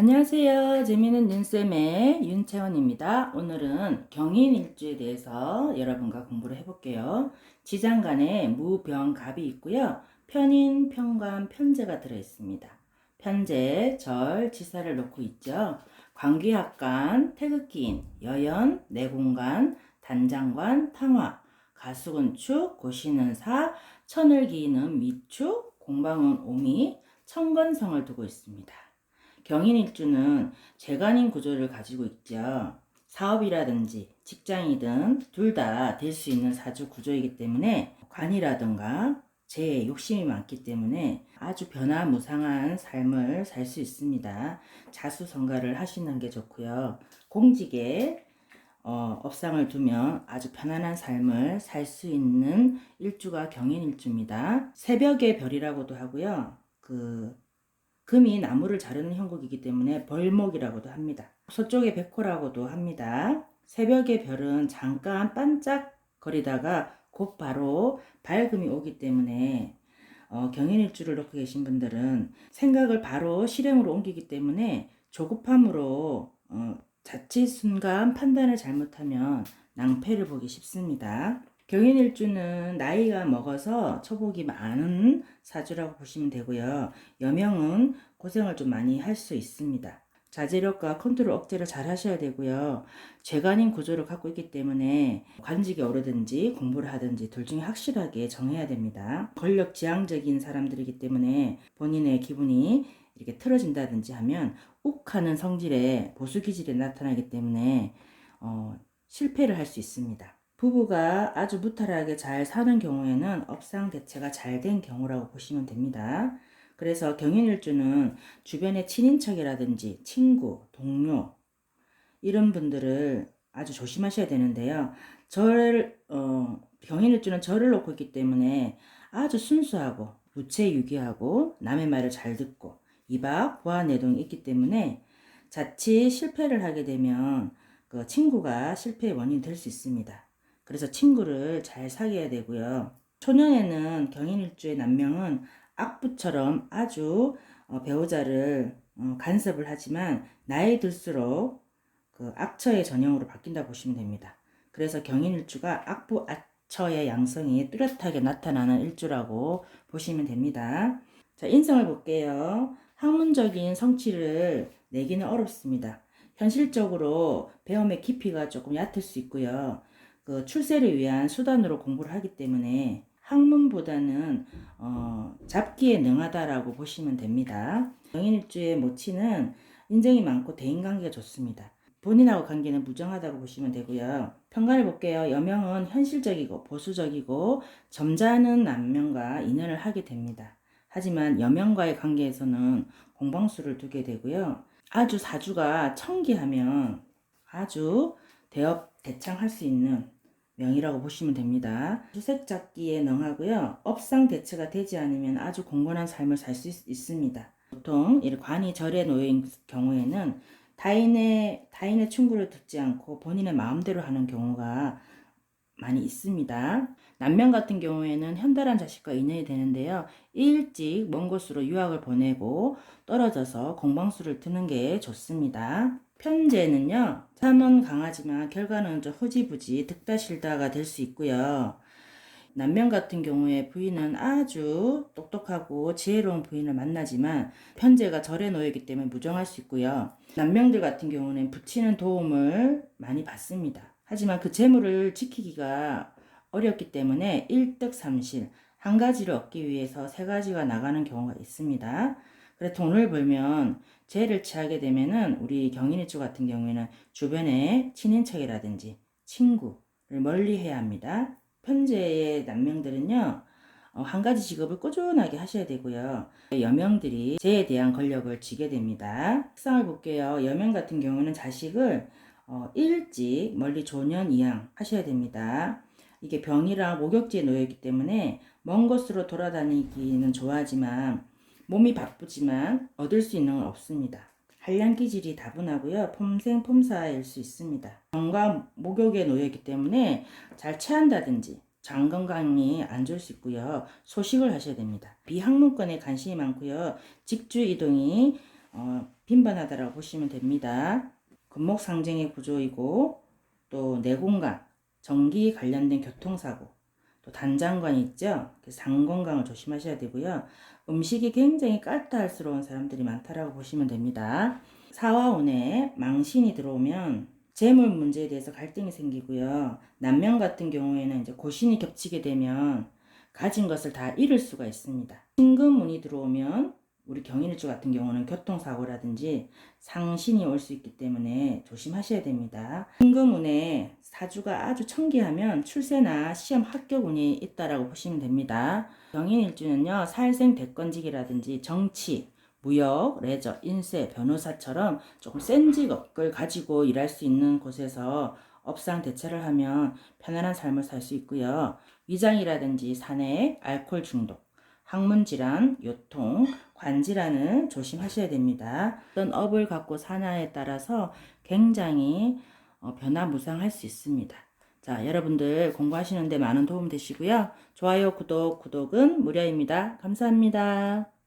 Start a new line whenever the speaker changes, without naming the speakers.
안녕하세요. 재미있는 윤쌤의 윤채원입니다. 오늘은 경인일주에 대해서 여러분과 공부를 해볼게요. 지장간에 무병갑이 있고요. 편인, 편관, 편제가 들어있습니다. 편제, 절, 지사를 놓고 있죠. 관귀학간, 태극기인, 여연, 내공간, 단장관, 탕화, 가수건축, 고시는 사, 천을 기이는 미축, 공방은 오미, 청건성을 두고 있습니다. 경인일주는 재간인 구조를 가지고 있죠. 사업이라든지 직장이든 둘 다 될 수 있는 사주 구조이기 때문에 관이라든가 제 욕심이 많기 때문에 아주 변화무상한 삶을 살 수 있습니다. 자수성가를 하시는 게 좋고요. 공직에 어, 업상을 두면 아주 편안한 삶을 살 수 있는 일주가 경인일주입니다. 새벽의 별이라고도 하고요. 그 금이 나무를 자르는 형국이기 때문에 벌목이라고도 합니다. 서쪽의 백호라고도 합니다. 새벽의 별은 잠깐 반짝거리다가 곧 바로 밝음이 오기 때문에 어, 경인일주를 놓고 계신 분들은 생각을 바로 실행으로 옮기기 때문에 조급함으로 어, 자칫 순간 판단을 잘못하면 낭패를 보기 쉽습니다. 경인일주는 나이가 먹어서 처복이 많은 사주라고 보시면 되고요. 여명은 고생을 좀 많이 할 수 있습니다. 자제력과 컨트롤 억제를 잘 하셔야 되고요. 재간인 구조를 갖고 있기 때문에 관직에 오르든지 공부를 하든지 둘 중에 확실하게 정해야 됩니다. 권력 지향적인 사람들이기 때문에 본인의 기분이 이렇게 틀어진다든지 하면 욱하는 성질의 보수 기질이 나타나기 때문에 어, 실패를 할 수 있습니다. 부부가 아주 무탈하게 잘 사는 경우에는 업상 대체가 잘 된 경우라고 보시면 됩니다. 그래서 경인일주는 주변의 친인척이라든지 친구, 동료 이런 분들을 아주 조심하셔야 되는데요. 절 어, 경인일주는 절을 놓고 있기 때문에 아주 순수하고 무체유기하고 남의 말을 잘 듣고 이박 보안 내동이 있기 때문에 자칫 실패를 하게 되면 그 친구가 실패의 원인이 될 수 있습니다. 그래서 친구를 잘 사귀어야 되고요. 초년에는 경인일주의 남명은 악부처럼 아주 어, 배우자를 어, 간섭을 하지만 나이 들수록 그 악처의 전형으로 바뀐다 보시면 됩니다. 그래서 경인일주가 악부 악처의 양성이 뚜렷하게 나타나는 일주라고 보시면 됩니다. 자, 인성을 볼게요. 학문적인 성취를 내기는 어렵습니다. 현실적으로 배움의 깊이가 조금 얕을 수 있고요. 그 출세를 위한 수단으로 공부를 하기 때문에 학문보다는 어, 잡기에 능하다라고 보시면 됩니다. 영인일주의 모치는 인정이 많고 대인관계가 좋습니다. 본인하고 관계는 무정하다고 보시면 되고요. 평가를 볼게요. 여명은 현실적이고 보수적이고 점잖은 남명과 인연을 하게 됩니다. 하지만 여명과의 관계에서는 공방수를 두게 되고요. 아주 사주가 청기하면 아주 대업 대창할 수 있는 명이라고 보시면 됩니다. 주색 잡기에 능하고요. 업상 대처가 되지 않으면 아주 공건한 삶을 살 수 있습니다. 보통 이 관이 절에 놓인 경우에는 타인의 타인의 충고를 듣지 않고 본인의 마음대로 하는 경우가 많이 있습니다. 남명 같은 경우에는 현달한 자식과 인연이 되는데요. 일찍 먼 곳으로 유학을 보내고 떨어져서 공방수를 트는 게 좋습니다. 편제는요, 삶은 강하지만 결과는 좀 흐지부지 득다실다가 될 수 있고요. 남명 같은 경우에 부인은 아주 똑똑하고 지혜로운 부인을 만나지만 편제가 절에 놓이기 때문에 무정할 수 있고요. 남명들 같은 경우는 붙이는 도움을 많이 받습니다. 하지만 그 재물을 지키기가 어렵기 때문에 일득삼실 한 가지를 얻기 위해서 세 가지가 나가는 경우가 있습니다. 그래 돈을 벌면 죄를 취하게 되면은 우리 경인일주 같은 경우에는 주변에 친인척이라든지 친구를 멀리 해야 합니다. 편제의 남명들은요. 어, 한 가지 직업을 꾸준하게 하셔야 되고요. 여명들이 죄에 대한 권력을 쥐게 됩니다. 특성을 볼게요. 여명 같은 경우는 자식을 어, 일찍 멀리 조년 이양 하셔야 됩니다. 이게 병이랑 목욕지에 놓여있기 때문에 먼 곳으로 돌아다니기는 좋아하지만 몸이 바쁘지만 얻을 수 있는 건 없습니다. 한량 기질이 다분하고요. 폼생 폼사일 수 있습니다. 병과 목욕에 놓여있기 때문에 잘 체한다든지 장 건강이 안 좋을 수 있고요. 소식을 하셔야 됩니다. 비학문권에 관심이 많고요. 직주 이동이 어, 빈번하다라고 보시면 됩니다. 금목 상징의 구조이고 또 내공간, 전기 관련된 교통사고, 또 단장관이 있죠. 그래서 장 건강을 조심하셔야 되고요. 음식이 굉장히 까탈스러운 사람들이 많다라고 보시면 됩니다. 사화운에 망신이 들어오면 재물 문제에 대해서 갈등이 생기고요. 남명 같은 경우에는 이제 고신이 겹치게 되면 가진 것을 다 잃을 수가 있습니다. 신금 운이 들어오면 우리 경인일주 같은 경우는 교통사고라든지 상신이 올 수 있기 때문에 조심하셔야 됩니다. 신금운에 사주가 아주 청기하면 출세나 시험 합격운이 있다라고 보시면 됩니다. 경인일주는요 살생 대건직이라든지 정치, 무역, 레저, 인쇄, 변호사처럼 조금 센 직업을 가지고 일할 수 있는 곳에서 업상 대체를 하면 편안한 삶을 살 수 있고요. 위장이라든지 산액, 알코올 중독, 항문 질환, 요통, 관 질환은 조심하셔야 됩니다. 어떤 업을 갖고 사냐에 따라서 굉장히 어, 변화무쌍할 수 있습니다. 자, 여러분들 공부하시는데 많은 도움 되시고요. 좋아요, 구독, 구독은 무료입니다. 감사합니다.